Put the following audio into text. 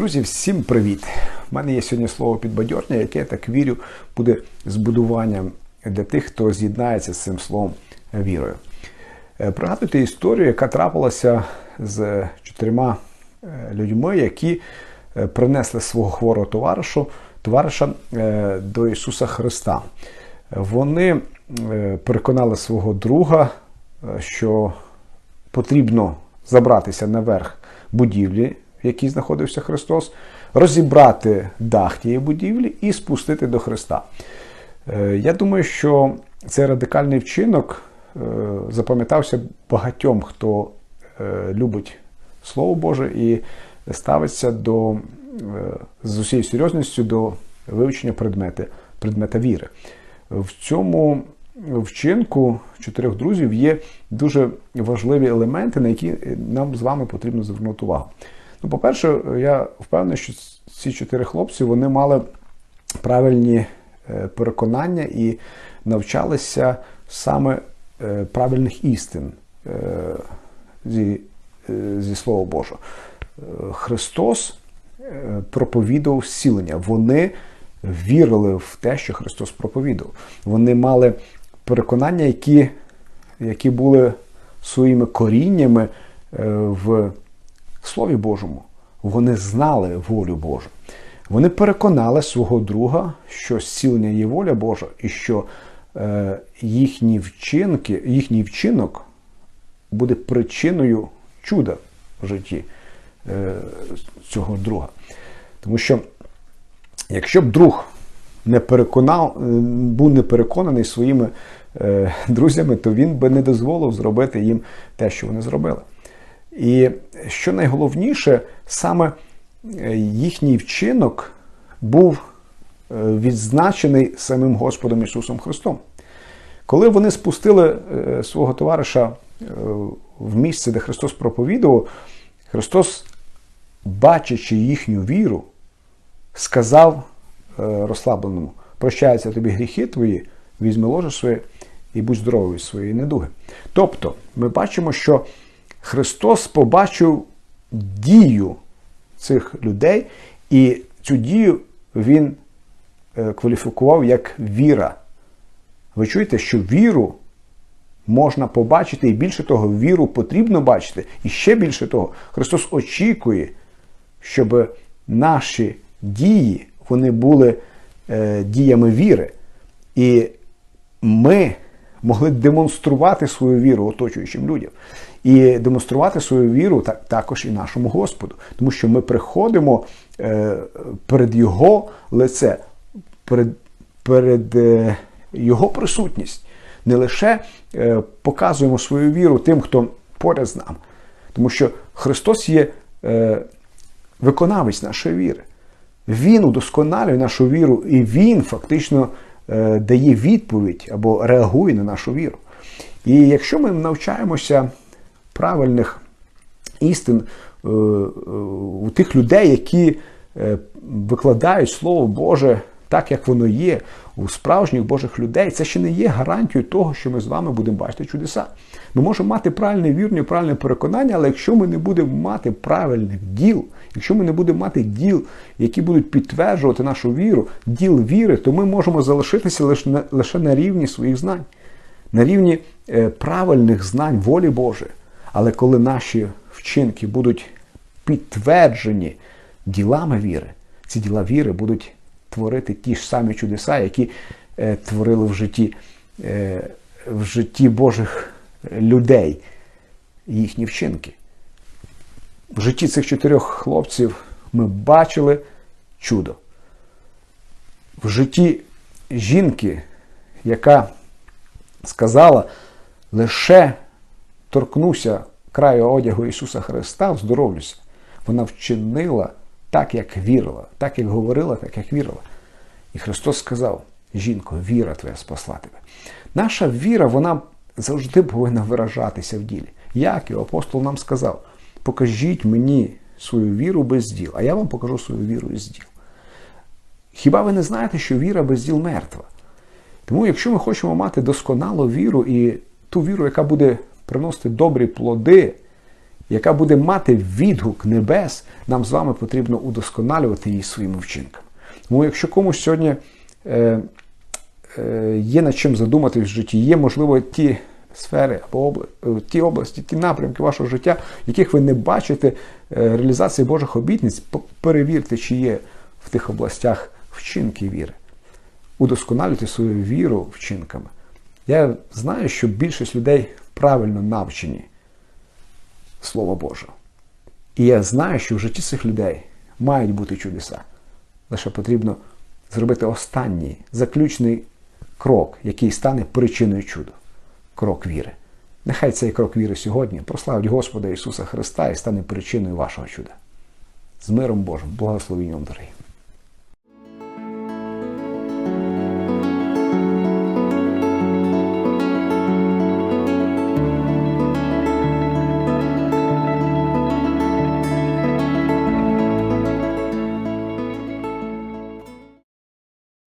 Друзі, всім привіт! У мене є сьогодні слово підбадьорення, яке я так вірю, буде збудуванням для тих, хто з'єднається з цим словом вірою. Е, Пригадуйте історію, яка трапилася з чотирма е, людьми, які е, принесли свого хворого товаришу, товариша до Ісуса Христа. Вони переконали свого друга, що потрібно забратися наверх будівлі, в якій знаходився Христос, розібрати дах тієї будівлі і спустити до Христа. Е, Я думаю, що цей радикальний вчинок е, запам'ятався багатьом, хто е, любить Слово Боже і ставиться до, з усією серйозністю до вивчення предмети, предмета віри. В цьому вчинку чотирьох друзів є дуже важливі елементи, на які нам з вами потрібно звернути увагу. Ну, по-перше, я впевнений, що ці чотири хлопці вони мали правильні е, переконання і навчалися саме е, правильних істин е, зі, зі Слова Божого. Христос проповідував зцілення. Вони вірили в те, що Христос проповідував. Вони мали переконання, які, які були своїми коріннями е, в Слові Божому. Вони знали волю Божу. Вони переконали свого друга, що зцілення є воля Божа, і що е, їхні вчинки, їхній вчинок буде причиною чуда в житті е, цього друга. Тому що, якщо б друг не переконав, е, був не переконаний своїми е, друзями, то він би не дозволив зробити їм те, що вони зробили. І що найголовніше, саме е, їхній вчинок був е, відзначений самим Господом Ісусом Христом. Коли вони спустили е, свого товариша в місце, де Христос проповідував, Христос, бачачи їхню віру, сказав розслабленому: прощаються тобі гріхи твої, візьми ложе своє і будь здоровий своєї недуги. Тобто, ми бачимо, що Христос побачив дію цих людей, і цю дію Він е, кваліфікував як віра. Ви чуєте, що віру можна побачити, і більше того, віру потрібно бачити. І ще більше того, Христос очікує, щоб наші дії вони були е, діями віри. І ми могли демонструвати свою віру оточуючим людям. І демонструвати свою віру так, також і нашому Господу. Тому що ми приходимо е, перед Його лице, перед, перед е, Його присутність. Не лише е, показуємо свою віру тим, хто поряд з нами. Тому що Христос є виконавець нашої віри. Він удосконалює нашу віру, і Він фактично дає відповідь або реагує на нашу віру. І якщо ми навчаємося правильних істин е, е, у тих людей, які е, викладають Слово Боже так, як воно є, у справжніх Божих людей, це ще не є гарантією того, що ми з вами будемо бачити чудеса. Ми можемо мати правильне вірне, правильне переконання, але якщо ми не будемо мати правильних діл, якщо ми не будемо мати діл, які будуть підтверджувати нашу віру, діл віри, то ми можемо залишитися лише на, лише на рівні своїх знань, на рівні правильних знань волі Божої. Але коли наші вчинки будуть підтверджені ділами віри, ці діла віри будуть творити ті ж самі чудеса, які е, творили в житті, е, в житті Божих людей їхні вчинки. В житті цих чотирьох хлопців ми бачили чудо. В житті жінки, яка сказала, лише торкнуся краю одягу Ісуса Христа, вздоровлюся. Вона вчинила так, як вірила, так, як говорила, так, як вірила. І Христос сказав: жінко, віра твоя спасла тебе. Наша віра, вона завжди повинна виражатися в ділі. Як і апостол нам сказав, покажіть мені свою віру без діл, а я вам покажу свою віру із діл. Хіба ви не знаєте, що віра без діл мертва? Тому, якщо ми хочемо мати досконалу віру і ту віру, яка буде приносити добрі плоди яка буде мати відгук небес, нам з вами потрібно удосконалювати її своїми вчинками. Тому якщо комусь сьогодні е, е, є над чим задуматись в житті, є, можливо, ті сфери або обла... е, ті області, ті напрямки вашого життя, яких ви не бачите е, реалізації Божих обітниць, перевірте, чи є в тих областях вчинки віри. Удосконалюйте свою віру вчинками. Я знаю, що більшість людей правильно навчені Слова Божого. І я знаю, що в житті цих людей мають бути чудеса. Лише потрібно зробити останній заключний крок, який стане причиною чуду. Крок віри. Нехай цей крок віри сьогодні прославить Господа Ісуса Христа і стане причиною вашого чуда. З миром Божим, благословенням, дорогі.